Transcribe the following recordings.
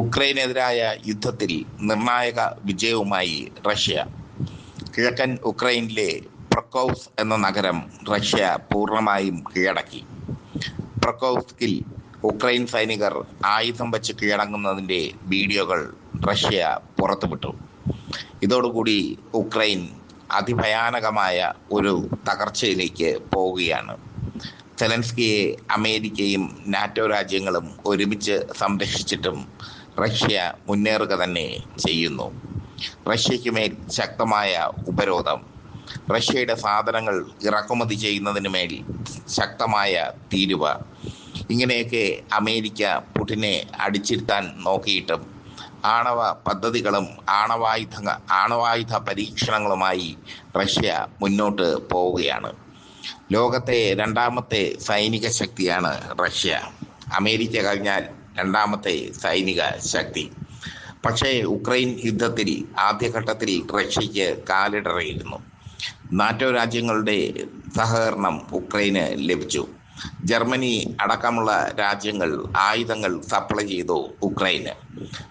ഉക്രൈനെതിരായ യുദ്ധത്തിൽ നിർണായക വിജയവുമായി റഷ്യ. കിഴക്കൻ ഉക്രൈനിലെ പ്രൊക്കോവ്സ് എന്ന നഗരം റഷ്യ പൂർണമായും കീഴടക്കി. പ്രൊക്കോവ്സ്കിൽ ഉക്രൈൻ സൈനികർ ആയുധം വച്ച് കീഴടങ്ങുന്നതിന്റെ വീഡിയോകൾ റഷ്യ പുറത്തുവിട്ടു. ഇതോടുകൂടി ഉക്രൈൻ അതിഭയാനകമായ ഒരു തകർച്ചയിലേക്ക് പോവുകയാണ്. സെലൻസ്കിയെ അമേരിക്കയും നാറ്റോ രാജ്യങ്ങളും ഒരുമിച്ച് സംരക്ഷിച്ചിട്ടും റഷ്യ മുന്നേറുക തന്നെ ചെയ്യുന്നു. റഷ്യയ്ക്ക് മേൽ ശക്തമായ ഉപരോധം. റഷ്യയുടെ സാധനങ്ങൾ ഇറക്കുമതി ചെയ്യുന്നതിന് മേൽ ശക്തമായ തീരുവ. ഇങ്ങനെയൊക്കെ അമേരിക്ക പുടിനെ അടിച്ചിരുത്താൻ നോക്കിയിട്ടും ആണവ പദ്ധതികളും ആണവായുധ ആണവായുധ പരീക്ഷണങ്ങളുമായി റഷ്യ മുന്നോട്ട് പോവുകയാണ്. ലോകത്തെ രണ്ടാമത്തെ സൈനിക ശക്തിയാണ് റഷ്യ. അമേരിക്ക കഴിഞ്ഞാൽ രണ്ടാമത്തെ സൈനിക ശക്തി. പക്ഷേ ഉക്രൈൻ യുദ്ധത്തിൽ ആദ്യഘട്ടത്തിൽ റഷ്യയ്ക്ക് കാലിടറിയിരുന്നു. നാറ്റോ രാജ്യങ്ങളുടെ സഹകരണം ഉക്രൈന് ലഭിച്ചു. ജർമ്മനി അടക്കമുള്ള രാജ്യങ്ങൾ ആയുധങ്ങൾ സപ്ലൈ ചെയ്തു ഉക്രൈന്.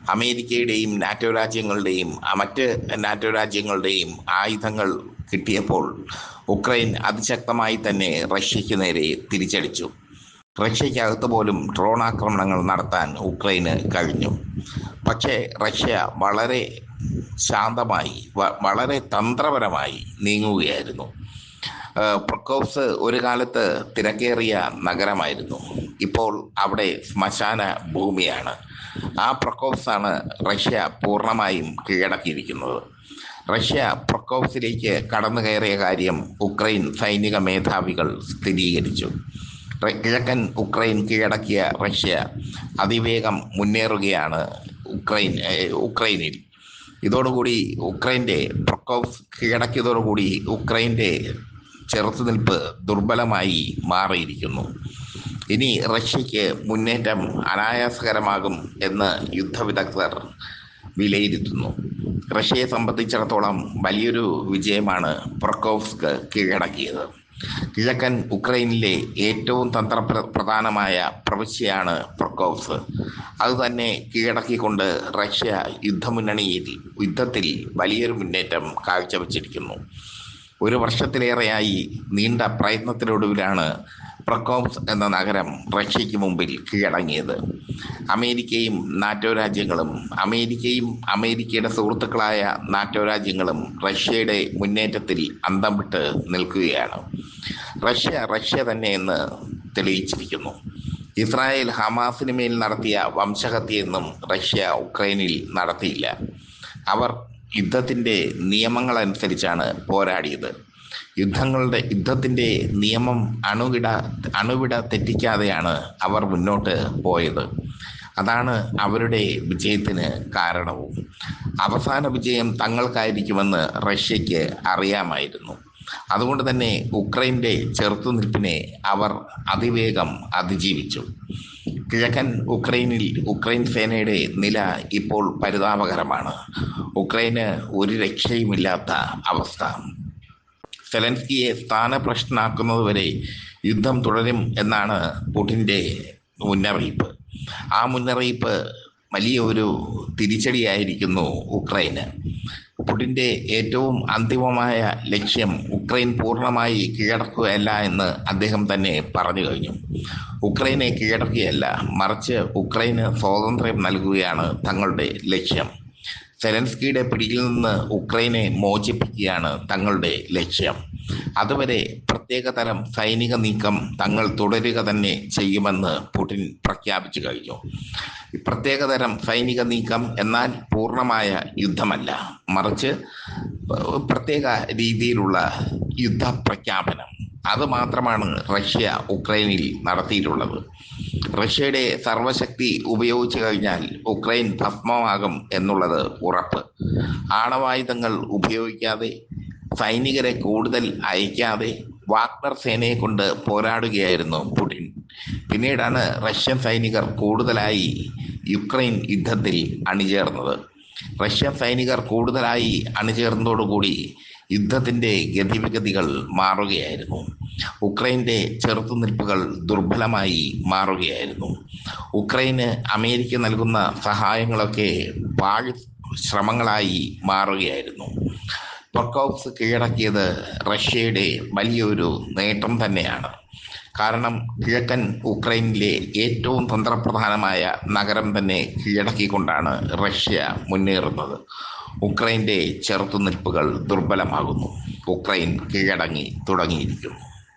അമേരിക്കയുടെയും നാറ്റോ രാജ്യങ്ങളുടെയും മറ്റ് നാറ്റോ രാജ്യങ്ങളുടെയും ആയുധങ്ങൾ കിട്ടിയപ്പോൾ ഉക്രൈൻ അതിശക്തമായി തന്നെ റഷ്യയ്ക്ക് നേരെ തിരിച്ചടിച്ചു. റഷ്യയ്ക്കകത്ത് പോലും ഡ്രോൺ ആക്രമണങ്ങൾ നടത്താൻ ഉക്രൈന് കഴിഞ്ഞു. പക്ഷേ റഷ്യ വളരെ ശാന്തമായി വളരെ തന്ത്രപരമായി നീങ്ങുകയായിരുന്നു. പ്രൊക്കോപ്സ് ഒരു കാലത്ത് തിരക്കേറിയ നഗരമായിരുന്നു. ഇപ്പോൾ അവിടെ ശ്മശാന ഭൂമിയാണ്. ആ പ്രൊക്കോപ്സ് ആണ് റഷ്യ പൂർണമായും കീഴടക്കിയിരിക്കുന്നത്. റഷ്യ പ്രൊക്കോപ്സിലേക്ക് കടന്നു കയറിയ കാര്യം ഉക്രൈൻ സൈനിക മേധാവികൾ സ്ഥിരീകരിച്ചു. കിഴക്കൻ ഉക്രൈൻ കീഴടക്കിയ റഷ്യ അതിവേഗം മുന്നേറുകയാണ് ഉക്രൈൻ ഉക്രൈനിൽ. ഇതോടുകൂടി ഉക്രൈന്റെ പ്രൊക്കോപ്സ് കീഴടക്കിയതോടുകൂടി ഉക്രൈന്റെ ചെറുത്തുനിൽപ്പ് ദുർബലമായി മാറിയിരിക്കുന്നു. ഇനി റഷ്യയ്ക്ക് മുന്നേറ്റം അനായാസകരമാകും എന്ന് യുദ്ധവിദഗ്ധർ വിലയിരുത്തുന്നു. റഷ്യയെ സംബന്ധിച്ചിടത്തോളം വലിയൊരു വിജയമാണ് പ്രൊക്കോവ്സ്ക് കീഴടക്കിയത്. കിഴക്കൻ ഉക്രൈനിലെ ഏറ്റവും തന്ത്രപ്രധാനമായ പ്രവിശ്യയാണ് പ്രൊക്കോവ്സ്. അതുതന്നെ കീഴടക്കിക്കൊണ്ട് റഷ്യ യുദ്ധമുന്നണിയിൽ യുദ്ധത്തിൽ വലിയൊരു മുന്നേറ്റം കാഴ്ചവെച്ചിരിക്കുന്നു. ഒരു വർഷത്തിലേറെയായി നീണ്ട പ്രയത്നത്തിനൊടുവിലാണ് പ്രക്കോപ്സ് എന്ന നഗരം റഷ്യയ്ക്ക് മുമ്പിൽ കീഴടങ്ങിയത്. അമേരിക്കയും നാറ്റോ രാജ്യങ്ങളും അമേരിക്കയും അമേരിക്കയുടെ സുഹൃത്തുക്കളായ നാറ്റോ രാജ്യങ്ങളും റഷ്യയുടെ മുന്നേറ്റത്തിൽ അന്തം വിട്ട് നിൽക്കുകയാണ്. റഷ്യ റഷ്യ തന്നെ എന്ന് തെളിയിച്ചിരിക്കുന്നു. ഇസ്രായേൽ ഹമാസിന് മേൽ നടത്തിയ വംശഹത്യയെന്നും റഷ്യ ഉക്രൈനിൽ നടത്തിയില്ല. അവർ യുദ്ധത്തിന്റെ നിയമങ്ങളനുസരിച്ചാണ് പോരാടിയത്. യുദ്ധങ്ങളുടെ യുദ്ധത്തിന്റെ നിയമം അണുകിട അണുവിട തെറ്റിക്കാതെയാണ് അവർ മുന്നോട്ട് പോയത്. അതാണ് അവരുടെ വിജയത്തിന് കാരണവും. അവസാന വിജയം തങ്ങൾക്കായിരിക്കുമെന്ന് റഷ്യയ്ക്ക് അറിയാമായിരുന്നു. അതുകൊണ്ട് തന്നെ ഉക്രൈന്റെ ചെറുത്തുനിൽപ്പിനെ അവർ അതിവേഗം അതിജീവിച്ചു. കിഴക്കൻ ഉക്രൈനിൽ ഉക്രൈൻ സേനയുടെ നില ഇപ്പോൾ പരിതാപകരമാണ്. ഉക്രൈന് ഒരു രക്ഷയുമില്ലാത്ത അവസ്ഥ. സെലൻസ്കിയെ സ്ഥാനപ്രശ്നാക്കുന്നതുവരെ യുദ്ധം തുടരും എന്നാണ് പുടിന്റെ മുന്നറിയിപ്പ്. ആ മുന്നറിയിപ്പ് വലിയ ഒരു തിരിച്ചടിയായിരിക്കുന്നു ഉക്രൈന്. പുടിന്റെ ഏറ്റവും അന്തിമമായ ലക്ഷ്യം ഉക്രൈൻ പൂർണമായി കീഴടക്കുകയല്ല എന്ന് അദ്ദേഹം തന്നെ പറഞ്ഞു കഴിഞ്ഞു. ഉക്രൈനെ കീഴടക്കുകയല്ല മറിച്ച് ഉക്രൈന് സ്വാതന്ത്ര്യം നൽകുകയാണ് തങ്ങളുടെ ലക്ഷ്യം. സെലൻസ്കിയുടെ പിടിയിൽ നിന്ന് ഉക്രൈനെ മോചിപ്പിക്കുകയാണ് തങ്ങളുടെ ലക്ഷ്യം. അതുവരെ പ്രത്യേകതരം സൈനിക നീക്കം തങ്ങൾ തുടരുക തന്നെ ചെയ്യുമെന്ന് പുടിൻ പ്രഖ്യാപിച്ചു കഴിഞ്ഞു. പ്രത്യേകതരം സൈനിക നീക്കം എന്നാൽ പൂർണമായ യുദ്ധമല്ല. മറിച്ച് പ്രത്യേക രീതിയിലുള്ള യുദ്ധ പ്രഖ്യാപനം അത് മാത്രമാണ് റഷ്യ ഉക്രൈനിൽ നടത്തിയിട്ടുള്ളത്. റഷ്യയുടെ സർവശക്തി ഉപയോഗിച്ചു കഴിഞ്ഞാൽ ഉക്രൈൻ ഭസ്മമാകും എന്നുള്ളത് ഉറപ്പ്. ആണവായുധങ്ങൾ ഉപയോഗിക്കാതെ സൈനികരെ കൂടുതൽ അയക്കാതെ വാഗ്നർ സേനയെ കൊണ്ട് പോരാടുകയായിരുന്നു പുടിൻ. പിന്നീടാണ് റഷ്യൻ സൈനികർ കൂടുതലായി യുക്രൈൻ യുദ്ധത്തിൽ അണിചേർന്നത്. റഷ്യൻ സൈനികർ കൂടുതലായി അണിചേർന്നതോടുകൂടി യുദ്ധത്തിന്റെ ഗതിവിഗതികൾ മാറുകയായിരുന്നു. ഉക്രൈന്റെ ചെറുത്തുനിൽപ്പുകൾ ദുർബലമായി മാറുകയായിരുന്നു. ഉക്രൈന് അമേരിക്ക നൽകുന്ന സഹായങ്ങളൊക്കെ പാഴ് ശ്രമങ്ങളായി മാറുകയായിരുന്നു. പൊർക്കോപ്സ് കീഴടക്കിയത് റഷ്യയുടെ വലിയൊരു നേട്ടം തന്നെയാണ്. കാരണം കിഴക്കൻ ഉക്രൈനിലെ ഏറ്റവും തന്ത്രപ്രധാനമായ നഗരം തന്നെ കീഴടക്കിക്കൊണ്ടാണ് റഷ്യ മുന്നേറുന്നത്. ഉക്രൈന്റെ ചെറുത്തുനിൽപ്പുകൾ ദുർബലമാകുന്നു. ഉക്രൈൻ കീഴടങ്ങി തുടങ്ങിയിരിക്കുന്നു.